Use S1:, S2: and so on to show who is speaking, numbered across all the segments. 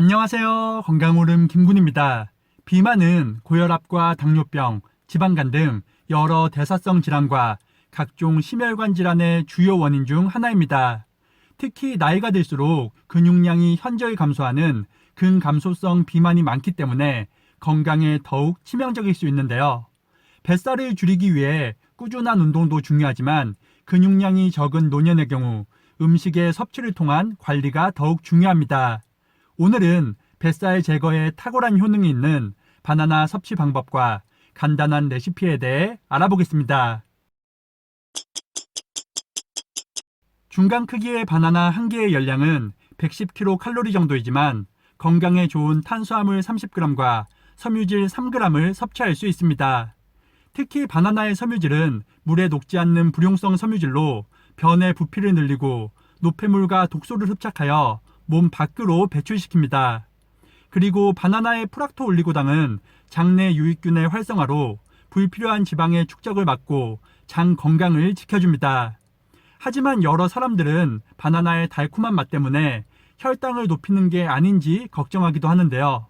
S1: 안녕하세요. 건강오름 김군입니다. 비만은 고혈압과 당뇨병, 지방간 등 여러 대사성 질환과 각종 심혈관 질환의 주요 원인 중 하나입니다. 특히 나이가 들수록 근육량이 현저히 감소하는 근감소성 비만이 많기 때문에 건강에 더욱 치명적일 수 있는데요. 뱃살을 줄이기 위해 꾸준한 운동도 중요하지만 근육량이 적은 노년의 경우 음식의 섭취를 통한 관리가 더욱 중요합니다. 오늘은 뱃살 제거에 탁월한 효능이 있는 바나나 섭취 방법과 간단한 레시피에 대해 알아보겠습니다. 중간 크기의 바나나 한 개의 열량은 110kcal 정도이지만 건강에 좋은 탄수화물 30g과 섬유질 3g을 섭취할 수 있습니다. 특히 바나나의 섬유질은 물에 녹지 않는 불용성 섬유질로 변의 부피를 늘리고 노폐물과 독소를 흡착하여 몸 밖으로 배출시킵니다. 그리고 바나나의 프락토 올리고당은 장내 유익균의 활성화로 불필요한 지방의 축적을 막고 장 건강을 지켜줍니다. 하지만 여러 사람들은 바나나의 달콤한 맛 때문에 혈당을 높이는 게 아닌지 걱정하기도 하는데요.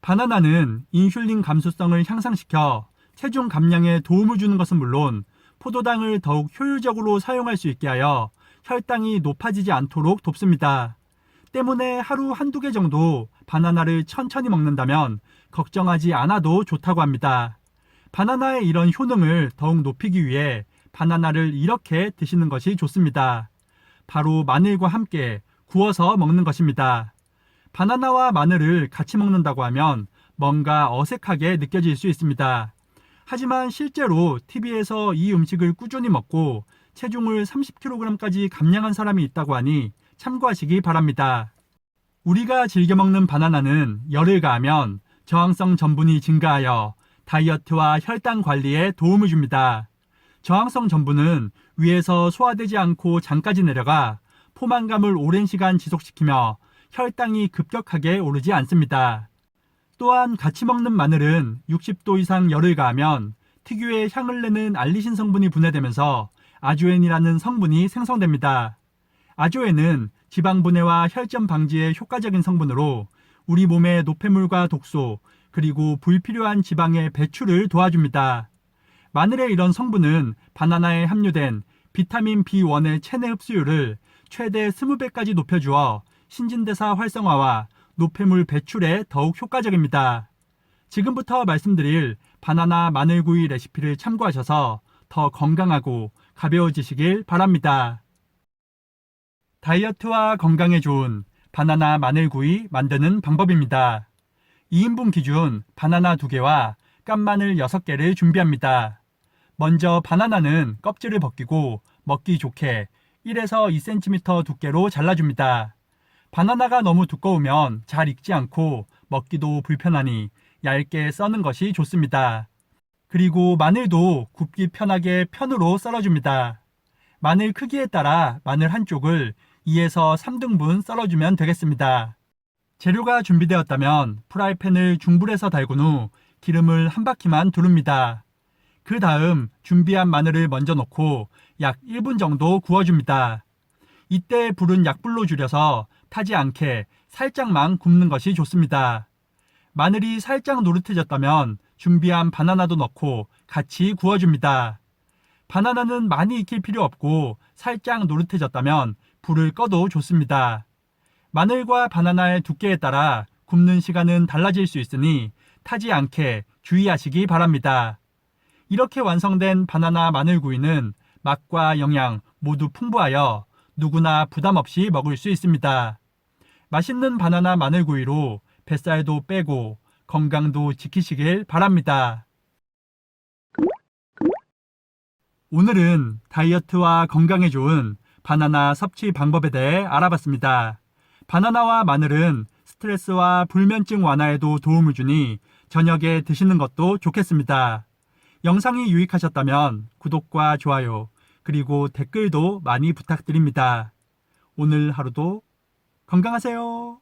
S1: 바나나는 인슐린 감수성을 향상시켜 체중 감량에 도움을 주는 것은 물론 포도당을 더욱 효율적으로 사용할 수 있게 하여 혈당이 높아지지 않도록 돕습니다. 때문에 하루 한두 개 정도 바나나를 천천히 먹는다면 걱정하지 않아도 좋다고 합니다. 바나나의 이런 효능을 더욱 높이기 위해 바나나를 이렇게 드시는 것이 좋습니다. 바로 마늘과 함께 구워서 먹는 것입니다. 바나나와 마늘을 같이 먹는다고 하면 뭔가 어색하게 느껴질 수 있습니다. 하지만 실제로 TV에서 이 음식을 꾸준히 먹고 체중을 30kg까지 감량한 사람이 있다고 하니 참고하시기 바랍니다. 우리가 즐겨 먹는 바나나는 열을 가하면 저항성 전분이 증가하여 다이어트와 혈당 관리에 도움을 줍니다. 저항성 전분은 위에서 소화되지 않고 장까지 내려가 포만감을 오랜 시간 지속시키며 혈당이 급격하게 오르지 않습니다. 또한 같이 먹는 마늘은 60도 이상 열을 가하면 특유의 향을 내는 알리신 성분이 분해되면서 아조엔이라는 성분이 생성됩니다. 아조엔은 지방 분해와 혈전 방지에 효과적인 성분으로 우리 몸의 노폐물과 독소 그리고 불필요한 지방의 배출을 도와줍니다. 마늘의 이런 성분은 바나나에 함유된 비타민 B1의 체내 흡수율을 최대 20배까지 높여주어 신진대사 활성화와 노폐물 배출에 더욱 효과적입니다. 지금부터 말씀드릴 바나나 마늘구이 레시피를 참고하셔서 더 건강하고 가벼워지시길 바랍니다. 다이어트와 건강에 좋은 바나나 마늘구이 만드는 방법입니다. 2인분 기준 바나나 2개와 깐마늘 6개를 준비합니다. 먼저 바나나는 껍질을 벗기고 먹기 좋게 1에서 2cm 두께로 잘라줍니다. 바나나가 너무 두꺼우면 잘 익지 않고 먹기도 불편하니 얇게 써는 것이 좋습니다. 그리고 마늘도 굽기 편하게 편으로 썰어줍니다. 마늘 크기에 따라 마늘 한쪽을 2에서 3등분 썰어주면 되겠습니다. 재료가 준비되었다면 프라이팬을 중불에서 달군 후 기름을 한 바퀴만 두릅니다. 그 다음 준비한 마늘을 먼저 넣고 약 1분 정도 구워줍니다. 이때 불은 약불로 줄여서 타지 않게 살짝만 굽는 것이 좋습니다. 마늘이 살짝 노릇해졌다면 준비한 바나나도 넣고 같이 구워줍니다. 바나나는 많이 익힐 필요 없고 살짝 노릇해졌다면 불을 꺼도 좋습니다. 마늘과 바나나의 두께에 따라 굽는 시간은 달라질 수 있으니 타지 않게 주의하시기 바랍니다. 이렇게 완성된 바나나 마늘구이는 맛과 영양 모두 풍부하여 누구나 부담 없이 먹을 수 있습니다. 맛있는 바나나 마늘구이로 뱃살도 빼고 건강도 지키시길 바랍니다. 오늘은 다이어트와 건강에 좋은 바나나 섭취 방법에 대해 알아봤습니다. 바나나와 마늘은 스트레스와 불면증 완화에도 도움을 주니 저녁에 드시는 것도 좋겠습니다. 영상이 유익하셨다면 구독과 좋아요, 그리고 댓글도 많이 부탁드립니다. 오늘 하루도 건강하세요.